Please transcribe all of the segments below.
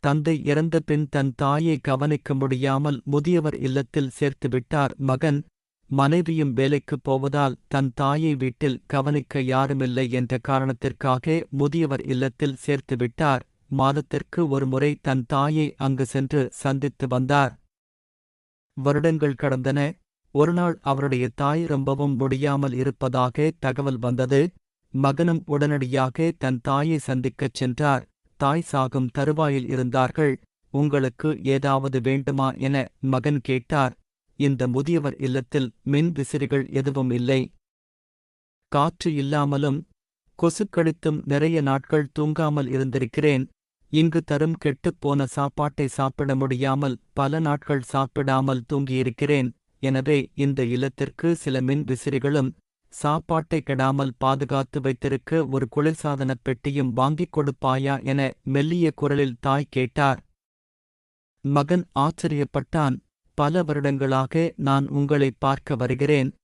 தந்தை இறந்த பின் தன் தாயை கவனிக்க முடியாமல் முதியவர் இல்லத்தில் சேர்த்துவிட்டார் மகன் மனைவியும் வேலைக்குப் போவதால் தன் தாயை வீட்டில் கவனிக்க யாருமில்லை என்ற காரணத்திற்காக முதியவர் இல்லத்தில் சேர்த்துவிட்டார் மாதத்திற்கு ஒருமுறை தன் தாயை அங்கு சென்று சந்தித்து வந்தார். வருடங்கள் கடந்தன. ஒருநாள் அவருடைய தாய் ரொம்பவும் முடியாமல் இருப்பதாக தகவல் வந்தது. மகனும் உடனடியாக தன் தாயை சந்திக்கச் சென்றார். தாய் சாகும் தருவாயில் இருந்தார்கள். உங்களுக்கு ஏதாவது வேண்டுமா என மகன் கேட்டார். இந்த முதியவர் இல்லத்தில் மின் விசிறிகள் எதுவும் இல்லை. காற்று இல்லாமலும் கொசுக்கடித்தும் நிறைய நாட்கள் தூங்காமல் இருந்திருக்கிறேன். இங்கு தரும் கெட்டுப்போன சாப்பாட்டை சாப்பிட முடியாமல் பல நாட்கள் சாப்பிடாமல் தூங்கியிருக்கிறேன். எனவே இந்த இல்லத்திற்கு சில மின் விசிறிகளும் சாப்பாட்டை கெடாமல் பாதுகாத்து வைத்திருக்க ஒரு குளிர்சாதனப் பெட்டியும் வாங்கிக் கொடுப்பாயா என மெல்லிய குரலில் தாய் கேட்டார். மகன் ஆச்சரியப்பட்டான். பல வருடங்களாக நான் உங்களை பார்க்க வருகிறேன்.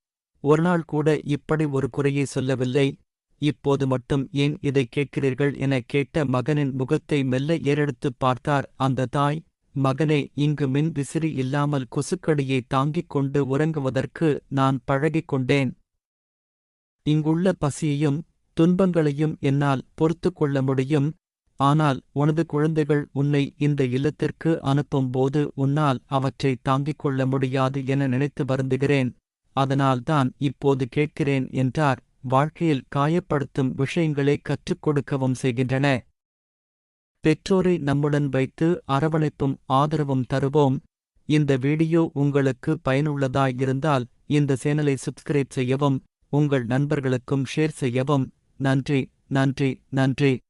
ஒருநாள் கூட இப்படி ஒரு குறையை சொல்லவில்லை. இப்போது மட்டும் ஏன் இதை கேட்கிறீர்கள் என கேட்ட மகனின் முகத்தை மெல்ல ஏறெடுத்துப் பார்த்தார் அந்த தாய். மகனே இங்கு மின் விசிறி இல்லாமல் கொசுக்கடியை தாங்கிக் கொண்டு உறங்குவதற்கு நான் பழகிக் கொண்டேன். இங்குள்ள பசியையும் துன்பங்களையும் என்னால் பொறுத்து கொள்ள முடியும். ஆனால் உனது குழந்தைகள் உன்னை இந்த இல்லத்திற்கு அனுப்பும்போது உன்னால் அவற்றை தாங்கிக் கொள்ள முடியாது என நினைத்து வருந்துகிறேன். அதனால்தான் இப்போது கேட்கிறேன் என்றார். வாழ்க்கையில் காயப்படுத்தும் விஷயங்களை கற்றுக் கொடுக்கவும் செய்கின்றன. பெற்றோரை நம்முடன் வைத்து அரவணைப்பும் ஆதரவும் தருவோம். இந்த வீடியோ உங்களுக்கு பயனுள்ளதாய் இருந்தால் இந்த சேனலை சப்ஸ்கிரைப் செய்யவும் உங்கள் நண்பர்களுக்கும் ஷேர் செய்யவும். நன்றி நன்றி நன்றி.